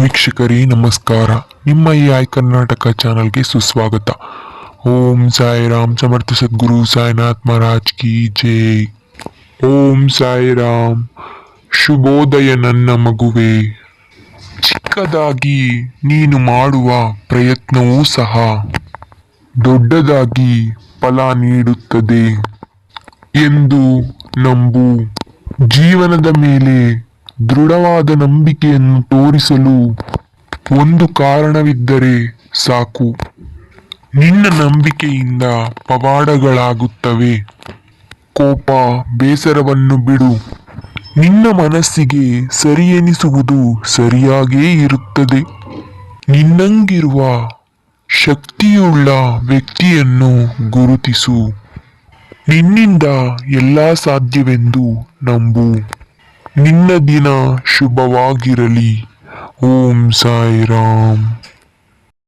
ವೀಕ್ಷಕರೇ, ನಮಸ್ಕಾರ. ನಿಮ್ಮ ಈ ಆಯ್ ಕರ್ನಾಟಕ ಚಾನಲ್ಗೆ ಸುಸ್ವಾಗತ. ಓಂ ಸಾಯಿ ರಾಮ್ ಸಮರ್ಥ ಸದ್ಗುರು ಸಾಯಿನಾಥ್ ಮಹಾರಾಜ್ ಕಿ ಜೈ. ಓಂ ಸಾಯಿ ರಾಮ್ ಶುಭೋದಯ ನನ್ನ ಮಗುವೆ. ಚಿಕ್ಕದಾಗಿ ನೀನು ಮಾಡುವ ಪ್ರಯತ್ನವೂ ಸಹ ದೊಡ್ಡದಾಗಿ ಫಲ ನೀಡುತ್ತದೆ ಎಂದು ನಂಬು. ಜೀವನದ ಮೇಲೆ ದೃಢವಾದ ನಂಬಿಕೆಯನ್ನು ತೋರಿಸಲು ಒಂದು ಕಾರಣವಿದ್ದರೆ ಸಾಕು. ನಿನ್ನ ನಂಬಿಕೆಯಿಂದ ಪವಾಡಗಳಾಗುತ್ತವೆ. ಕೋಪ ಬೇಸರವನ್ನು ಬಿಡು. ನಿನ್ನ ಮನಸ್ಸಿಗೆ ಸರಿಯೆನಿಸುವುದು ಸರಿಯಾಗೇ ಇರುತ್ತದೆ. ನಿನ್ನಂಗಿರುವ ಶಕ್ತಿಯುಳ್ಳ ವ್ಯಕ್ತಿಯನ್ನು ಗುರುತಿಸು. ನಿನ್ನಿಂದ ಎಲ್ಲ ಸಾಧ್ಯವೆಂದು ನಂಬು. ನಿನ್ನ ದಿನ ಶುಭವಾಗಿರಲಿ. ಓಂ ಸಾಯಿ ರಾಮ್